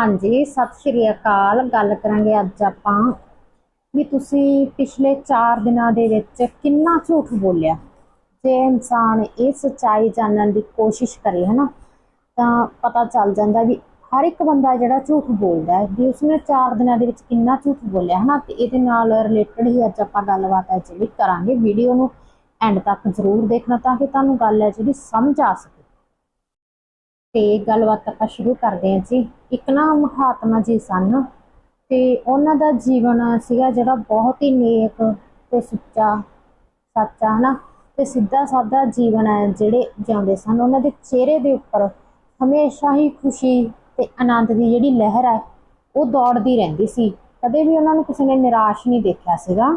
ਹਾਂਜੀ, ਸਤਿ ਸ਼੍ਰੀ ਅਕਾਲ। ਗੱਲ ਕਰਾਂਗੇ ਅੱਜ ਆਪਾਂ ਵੀ ਤੁਸੀਂ ਪਿਛਲੇ 4 ਦਿਨਾਂ ਦੇ ਵਿੱਚ ਕਿੰਨਾ ਝੂਠ ਬੋਲਿਆ? ਜੇ ਇਨਸਾਨ ਇਹ ਸੱਚਾਈ ਜਾਣਨ ਦੀ ਕੋਸ਼ਿਸ਼ ਕਰੇ, ਹਨਾ, ਤਾਂ ਪਤਾ ਚੱਲ ਜਾਂਦਾ ਵੀ ਹਰ ਇੱਕ ਬੰਦਾ ਜਿਹੜਾ ਝੂਠ ਬੋਲਦਾ ਹੈ, ਵੀ ਉਸਨੇ 4 ਦਿਨਾਂ ਦੇ ਵਿੱਚ ਕਿੰਨਾ ਝੂਠ ਬੋਲਿਆ, ਹਨਾ, ਤੇ ਇਹਦੇ ਨਾਲ ਰਿਲੇਟਡ ਹੀ ਅੱਜ ਆਪਾਂ ਗੱਲਬਾਤ ਹੈ ਜਿਹੜੀ ਕਰਾਂਗੇ। ਵੀਡੀਓ ਨੂੰ ਐਂਡ ਤੱਕ ਜ਼ਰੂਰ ਦੇਖਣਾ ਤਾਂ ਕਿ ਤੁਹਾਨੂੰ ਗੱਲ ਹੈ ਜਿਹੜੀ ਸਮਝ ਆ ਸਕੇ। ਤੇ ਗੱਲਬਾਤ ਆਪਾਂ ਸ਼ੁਰੂ ਕਰਦੇ ਹਾਂ ਜੀ। ਇੱਕ ਨਾ ਮਹਾਤਮਾ ਜੀ ਸਨ ਤੇ ਉਹਨਾਂ ਦਾ ਜੀਵਨ ਸੀਗਾ ਜਿਹੜਾ ਬਹੁਤ ਹੀ ਨੇਕ ਤੇ ਸੁੱਚਾ, ਸੱਚਾ ਹਨਾ? ਤੇ ਸਿੱਧਾ ਸਾਦਾ ਜੀਵਨ ਹੈ ਜਿਹੜੇ ਜਿਉਂਦੇ ਸਨ। ਉਹਨਾਂ ਦੇ ਚਿਹਰੇ ਦੇ ਉੱਪਰ ਹਮੇਸ਼ਾ ਹੀ ਖੁਸ਼ੀ ਤੇ ਆਨੰਦ ਦੀ ਜਿਹੜੀ ਲਹਿਰ ਹੈ, ਉਹ ਦੌੜਦੀ ਰਹਿੰਦੀ ਸੀ। ਕਦੇ ਵੀ ਉਹਨਾਂ ਨੂੰ ਕਿਸੇ ਨੇ ਨਿਰਾਸ਼ ਨਹੀਂ ਦੇਖਿਆ ਸੀਗਾ।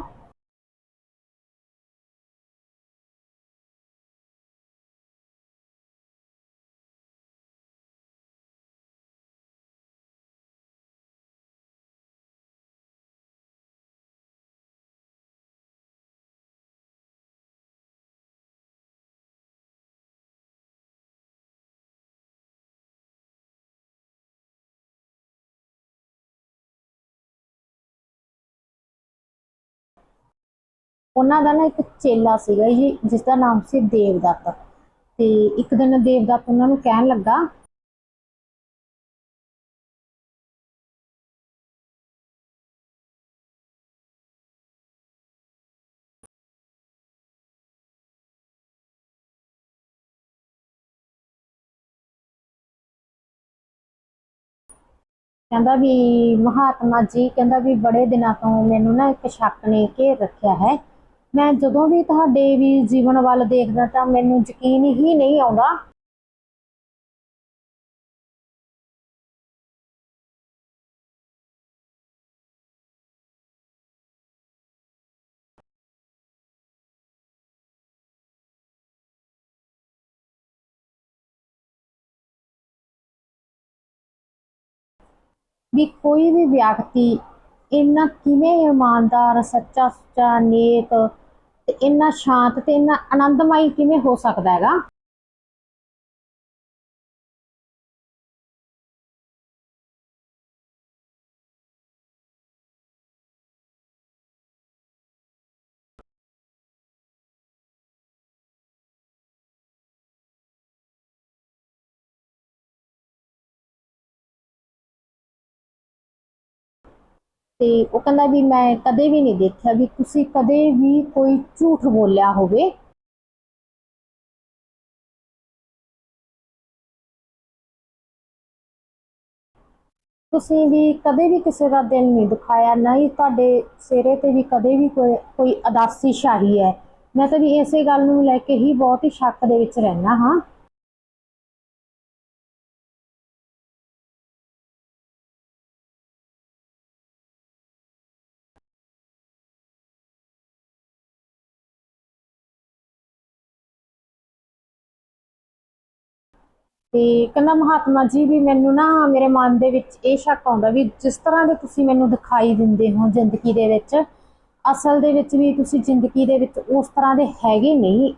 ਉਹਨਾਂ ਦਾ ਨਾ ਇੱਕ ਚੇਲਾ ਸੀਗਾ ਜੀ ਜਿਸ ਦਾ ਨਾਮ ਸੀ ਦੇਵਦੱਤ। ਤੇ ਇੱਕ ਦਿਨ ਦੇਵਦੱਤ ਉਹਨਾਂ ਨੂੰ ਕਹਿਣ ਲੱਗਾ, ਕਹਿੰਦਾ ਵੀ ਮਹਾਤਮਾ ਜੀ, ਕਹਿੰਦਾ ਵੀ ਬੜੇ ਦਿਨਾਂ ਤੋਂ ਮੈਨੂੰ ਨਾ ਇੱਕ ਸ਼ੱਕ ਨੇ ਘੇਰ ਰੱਖਿਆ ਹੈ। ਮੈਂ ਜਦੋਂ ਵੀ ਤੁਹਾਡੇ ਵੀ ਜੀਵਨ ਵੱਲ ਦੇਖਦਾ ਤਾਂ ਮੈਨੂੰ ਯਕੀਨ ਹੀ ਨਹੀਂ ਆਉਂਦਾ। ਵੀ ਕੋਈ ਵੀ ਵਿਅਕਤੀ ਇੰਨਾ ਕਿਵੇਂ ਇਮਾਨਦਾਰ ਸੱਚਾ ਸੁੱਚਾ ਨੇਕ ਤੇ ਇੰਨਾ ਸ਼ਾਂਤ ਤੇ ਇੰਨਾ ਆਨੰਦਮਈ ਕਿਵੇਂ ਹੋ ਸਕਦਾ ਹੈਗਾ? ਤੇ ਉਹ ਕਹਿੰਦਾ ਵੀ ਮੈਂ ਕਦੇ ਵੀ ਨਹੀਂ ਦੇਖਿਆ ਵੀ ਤੁਸੀਂ ਕਦੇ ਵੀ ਕੋਈ ਝੂਠ ਬੋਲਿਆ ਹੋਵੇ। ਤੁਸੀਂ ਵੀ ਕਦੇ ਵੀ ਕਿਸੇ ਦਾ ਦਿਲ ਨਹੀਂ ਦਿਖਾਇਆ, ਨਾ ਹੀ ਤੁਹਾਡੇ ਚਿਹਰੇ ਤੇ ਵੀ ਕਦੇ ਵੀ ਕੋਈ ਕੋਈ ਉਦਾਸੀ ਸ਼ਾਹੀ ਹੈ। ਮੈਂ ਤਾਂ ਵੀ ਇਸੇ ਗੱਲ ਨੂੰ ਲੈ ਕੇ ਹੀ ਬਹੁਤ ਹੀ ਸ਼ੱਕ ਦੇ ਵਿੱਚ ਰਹਿਣਾ ਹਾਂ। ਤੇ ਕਹਿੰਦਾ ਮਹਾਤਮਾ ਜੀ ਵੀ ਮੈਨੂੰ ਨਾ ਮੇਰੇ ਮਨ ਦੇ ਵਿੱਚ ਇਹ ਸ਼ੱਕ ਆਉਂਦਾ ਵੀ ਜਿਸ ਤਰ੍ਹਾਂ ਦੇ ਤੁਸੀਂ ਮੈਨੂੰ ਦਿਖਾਈ ਦਿੰਦੇ ਹੋ ਜ਼ਿੰਦਗੀ ਦੇ ਵਿੱਚ, ਅਸਲ ਦੇ ਵਿੱਚ ਵੀ ਤੁਸੀਂ ਜ਼ਿੰਦਗੀ ਦੇ ਵਿੱਚ ਉਸ ਤਰ੍ਹਾਂ ਦੇ ਹੈਗੇ ਨਹੀਂ।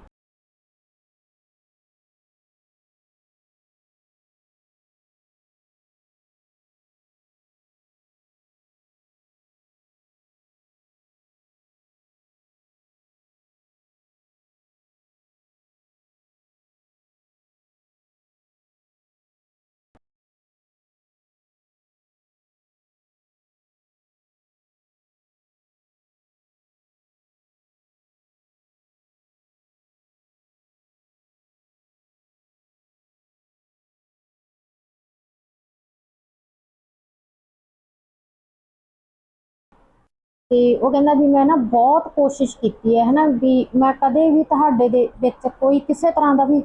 ਤੇ ਉਹ ਕਹਿੰਦਾ ਵੀ ਮੈਂ ਨਾ ਬਹੁਤ ਕੋਸ਼ਿਸ਼ ਕੀਤੀ ਹੈ, ਹਨਾ, ਵੀ ਮੈਂ ਕਦੇ ਵੀ ਤੁਹਾਡੇ ਦੇ ਵਿੱਚ ਕੋਈ ਕਿਸੇ ਤਰ੍ਹਾਂ ਦਾ ਵੀ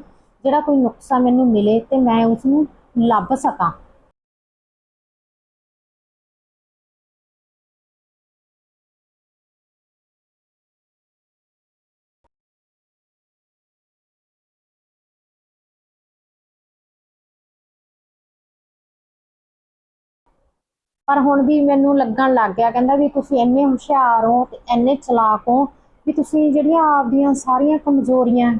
ਜਿਹੜਾ ਕੋਈ ਨੁਕਸਾ ਮੈਨੂੰ ਮਿਲੇ ਤੇ ਮੈਂ ਉਸ ਨੂੰ ਲੱਭ ਸਕਾਂ। ਪਰ ਹੁਣ ਵੀ ਮੈਨੂੰ ਲੱਗਣ ਲੱਗ ਗਿਆ, ਕਹਿੰਦਾ ਵੀ ਤੁਸੀਂ ਇੰਨੇ ਹੁਸ਼ਿਆਰ ਹੋ ਤੇ ਇੰਨੇ ਚਲਾਕ ਹੋ ਵੀ ਤੁਸੀਂ ਜਿਹੜੀਆਂ ਆਪਦੀਆਂ ਸਾਰੀਆਂ ਕਮਜ਼ੋਰੀਆਂ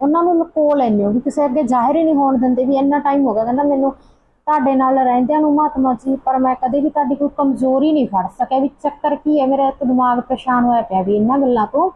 ਉਹਨਾਂ ਨੂੰ ਲੁਕੋ ਲੈਂਦੇ ਹੋ, ਵੀ ਕਿਸੇ ਅੱਗੇ ਜ਼ਾਹਿਰ ਹੀ ਨਹੀਂ ਹੋਣ ਦਿੰਦੇ ਵੀ ਇੰਨਾ ਟਾਈਮ ਹੋ ਗਿਆ। ਕਹਿੰਦਾ ਮੈਨੂੰ ਤੁਹਾਡੇ ਨਾਲ ਰਹਿੰਦਿਆਂ ਨੂੰ ਮਹਾਤਮਾ ਜੀ, ਪਰ ਮੈਂ ਕਦੇ ਵੀ ਤੁਹਾਡੀ ਕੋਈ ਕਮਜ਼ੋਰੀ ਨਹੀਂ ਫੜ ਸਕਿਆ, ਵੀ ਚੱਕਰ ਕੀ ਹੈ, ਮੇਰਾ ਦਿਮਾਗ ਪਰੇਸ਼ਾਨ ਹੋਇਆ ਪਿਆ ਵੀ ਇਹਨਾਂ ਗੱਲਾਂ ਤੋਂ।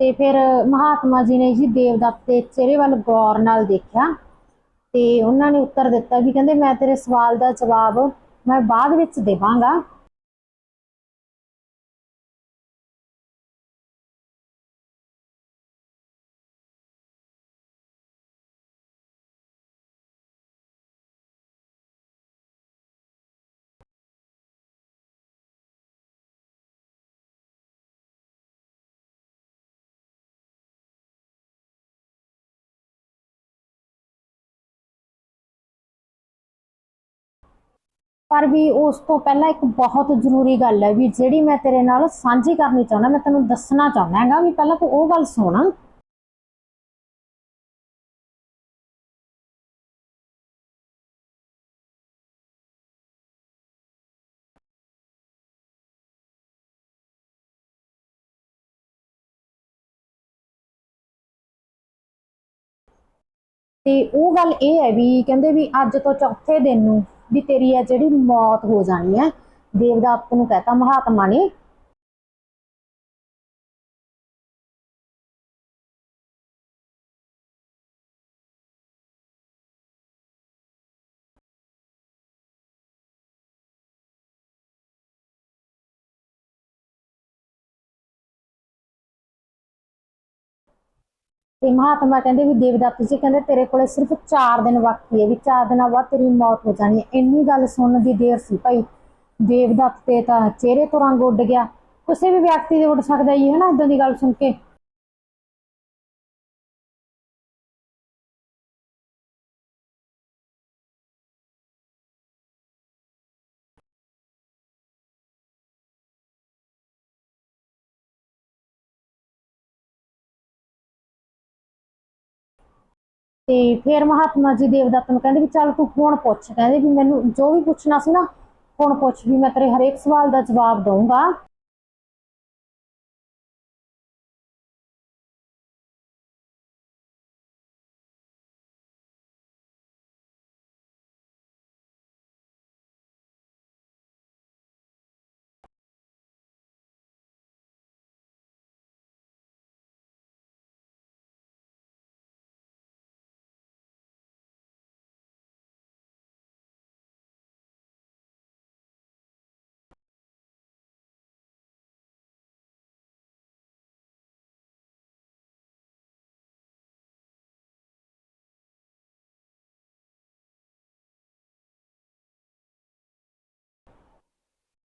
ਤੇ ਫਿਰ ਮਹਾਤਮਾ ਜੀ ਨੇ ਜੀ ਦੇਵਦੱਤ ਦੇ ਚਿਹਰੇ ਵੱਲ ਗੌਰ ਨਾਲ ਦੇਖਿਆ ਤੇ ਉਹਨਾਂ ਨੇ ਉੱਤਰ ਦਿੱਤਾ ਵੀ ਕਹਿੰਦੇ ਮੈਂ ਤੇਰੇ ਸਵਾਲ ਦਾ ਜਵਾਬ ਮੈਂ ਬਾਅਦ ਵਿੱਚ ਦੇਵਾਂਗਾ। ਪਰ ਵੀ ਉਸ ਤੋਂ ਪਹਿਲਾਂ ਇੱਕ ਬਹੁਤ ਜ਼ਰੂਰੀ ਗੱਲ ਹੈ ਵੀ ਜਿਹੜੀ ਮੈਂ ਤੇਰੇ ਨਾਲ ਸਾਂਝੀ ਕਰਨੀ ਚਾਹੁੰਦਾ, ਮੈਂ ਤੈਨੂੰ ਦੱਸਣਾ ਚਾਹੁੰਦਾ ਹੈਗਾ ਵੀ ਪਹਿਲਾਂ ਤੂੰ ਉਹ ਗੱਲ ਸੁਣ। ਤੇ ਉਹ ਗੱਲ ਇਹ ਹੈ ਵੀ ਕਹਿੰਦੇ ਵੀ ਅੱਜ ਤੋਂ ਚੌਥੇ ਦਿਨ ਨੂੰ ਵੀ ਤੇਰੀ ਹੈ ਜਿਹੜੀ ਮੌਤ ਹੋ ਜਾਣੀ ਹੈ ਦੇਵਦੱਤ ਨੂੰ ਕਹਤਾ ਮਹਾਤਮਾ ਨੇ ਤੇ ਮਹਾਤਮਾ ਕਹਿੰਦੇ ਵੀ ਦੇਵਦੱਤ ਜੀ ਕਹਿੰਦੇ ਤੇਰੇ ਕੋਲੇ ਸਿਰਫ 4 ਦਿਨ ਬਾਕੀ ਹੈ ਵੀ 4 ਦਿਨਾਂ ਬਾਅਦ ਤੇਰੀ ਮੌਤ ਹੋ ਜਾਣੀ ਹੈ। ਇੰਨੀ ਗੱਲ ਸੁਣਨ ਦੀ ਦੇਰ ਸੀ ਭਾਈ। ਦੇਵਦੱਤ ਤੇ ਤਾਂ ਚਿਹਰੇ ਤੋਂ ਰੰਗ ਉੱਡ ਗਿਆ। ਕਿਸੇ ਵੀ ਵਿਅਕਤੀ ਦੇ ਉੱਡ ਸਕਦਾ ਹੀ ਹੈ ਨਾ ਇਦਾਂ ਦੀ ਗੱਲ ਸੁਣ ਕੇ। ਤੇ ਫਿਰ ਮਹਾਤਮਾ ਜੀ ਦੇਵਦੱਤ ਨੂੰ ਕਹਿੰਦੇ ਵੀ ਚੱਲ ਤੂੰ ਹੁਣ ਪੁੱਛ, ਕਹਿੰਦੇ ਵੀ ਮੈਨੂੰ ਜੋ ਵੀ ਪੁੱਛਣਾ ਸੀ ਨਾ ਹੁਣ ਪੁੱਛ ਵੀ ਮੈਂ ਤੇਰੇ ਹਰੇਕ ਸਵਾਲ ਦਾ ਜਵਾਬ ਦਊਂਗਾ।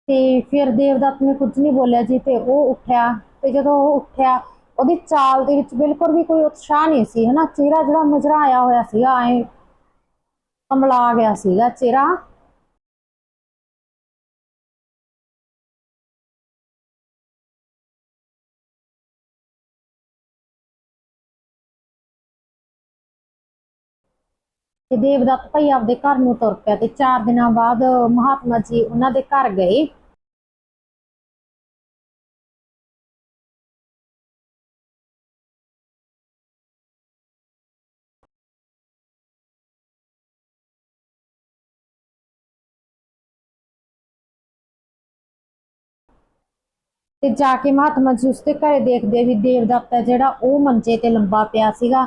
ਤੇ ਫਿਰ ਦੇਵਦੱਤ ਨੇ ਕੁਝ ਨਹੀਂ ਬੋਲਿਆ ਜੀ ਤੇ ਉਹ ਉੱਠਿਆ ਤੇ ਜਦੋਂ ਉਹ ਉੱਠਿਆ, ਉਹਦੀ ਚਾਲ ਦੇ ਵਿੱਚ ਬਿਲਕੁਲ ਵੀ ਕੋਈ ਉਤਸ਼ਾਹ ਨਹੀਂ ਸੀ, ਹਨਾ? ਚਿਹਰਾ ਜਿਹੜਾ ਮਜਰਾ ਆਇਆ ਹੋਇਆ ਸੀਗਾ, ਐ ਕਮਲਾ ਗਿਆ ਸੀਗਾ ਚਿਹਰਾ। ਤੇ ਦੇਵਦੱਤ ਭਾਈ ਆਪਦੇ ਘਰ ਨੂੰ ਤੁਰ ਪਿਆ ਤੇ 4 ਦਿਨਾਂ ਬਾਅਦ ਮਹਾਤਮਾ ਜੀ ਉਹਨਾਂ ਦੇ ਘਰ ਗਏ। ਤੇ ਜਾ ਕੇ ਮਹਾਤਮਾ ਜੀ ਉਸਦੇ ਘਰੇ ਦੇਖਦੇ ਵੀ ਦੇਵਦੱਤ ਹੈ ਜਿਹੜਾ ਉਹ ਮੰਜੇ ਤੇ ਲੰਬਾ ਪਿਆ ਸੀਗਾ।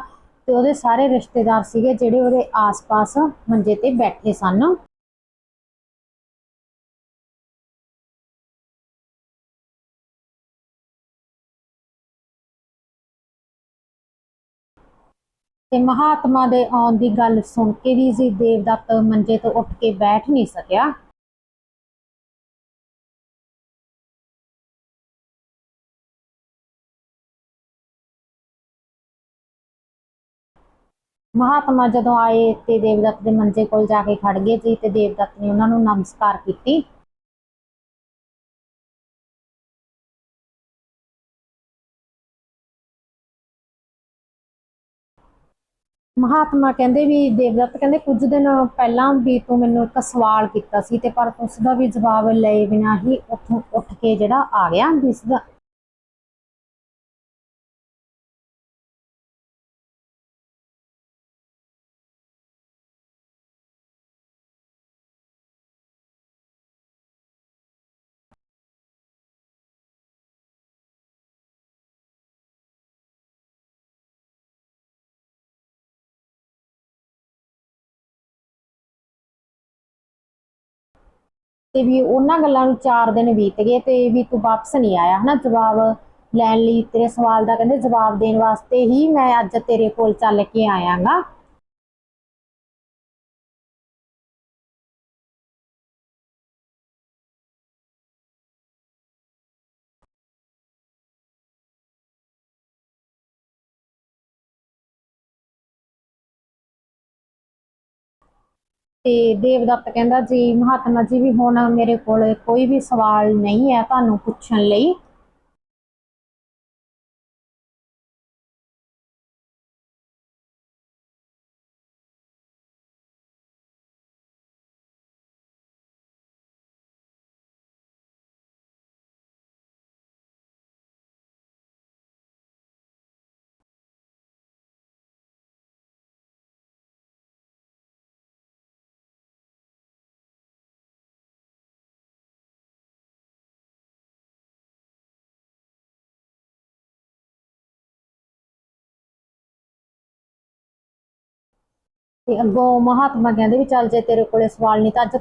ਤੇ ਉਹਦੇ ਸਾਰੇ ਰਿਸ਼ਤੇਦਾਰ ਸੀਗੇ ਜਿਹੜੇ ਉਹਦੇ ਆਸ-ਪਾਸ ਮੰਜੇ ਤੇ ਬੈਠੇ ਸਨ। ਤੇ ਮਹਾਤਮਾ ਦੇ ਆਉਣ ਦੀ ਗੱਲ ਸੁਣ ਕੇ ਵੀ ਜੀ ਦੇਵਦੱਤ ਮੰਜੇ ਤੋਂ ਉੱਠ ਕੇ ਬੈਠ ਨਹੀਂ ਸਕਿਆ। ਮਹਾਤਮਾ ਜਦੋਂ ਆਏ ਤੇ ਦੇਵਦੱਤ ਦੇ ਮੰਜੇ ਕੋਲ ਜਾ ਕੇ ਖੜ ਗਏ ਜੀ ਤੇ ਦੇਵਦੱਤ ਨੇ ਉਹਨਾਂ ਨੂੰ ਨਮਸਕਾਰ ਕੀਤੀ। ਮਹਾਤਮਾ ਕਹਿੰਦੇ ਵੀ ਦੇਵਦੱਤ ਕਹਿੰਦੇ ਕੁਝ ਦਿਨ ਪਹਿਲਾਂ ਵੀ ਤੂੰ ਮੈਨੂੰ ਇੱਕ ਸਵਾਲ ਕੀਤਾ ਸੀ ਤੇ ਪਰ ਉਸ ਦਾ ਵੀ ਜਵਾਬ ਲਏ ਬਿਨਾਂ ਹੀ ਉੱਥੋਂ ਉੱਠ ਕੇ ਜਿਹੜਾ ਆ ਗਿਆ ਜਿਸ ਦਾ ਤੇ ਵੀ ਉਹਨਾਂ ਗੱਲਾਂ ਨੂੰ 4 ਦਿਨ ਬੀਤ ਗਏ ਤੇ ਵੀ ਤੂੰ ਵਾਪਸ ਨਹੀਂ ਆਇਆ, ਹਨਾ? ਜਵਾਬ ਲੈਣ ਲਈ ਤੇਰੇ ਸਵਾਲ ਦਾ ਕਹਿੰਦੇ ਜਵਾਬ ਦੇਣ ਵਾਸਤੇ ਹੀ ਮੈਂ ਅੱਜ ਤੇਰੇ ਕੋਲ ਚੱਲ ਕੇ ਆਇਆਗਾ। ਤੇ ਦੇਵਦੱਤ ਕਹਿੰਦਾ ਜੀ, ਮਹਾਤਮਾ ਜੀ ਵੀ ਹੁਣ ਮੇਰੇ ਕੋਲ ਕੋਈ ਵੀ ਸਵਾਲ ਨਹੀਂ ਹੈ ਤੁਹਾਨੂੰ ਪੁੱਛਣ ਲਈ। ਤੇ ਅੱਗੋਂ ਮਹਾਤਮਾ ਕਹਿੰਦੇ ਵੀ ਚੱਲ ਜੇ ਤੇਰੇ ਕੋਲੇ ਸਵਾਲ ਨਹੀਂ ਤਾਂ ਅੱਜ ਤੂੰ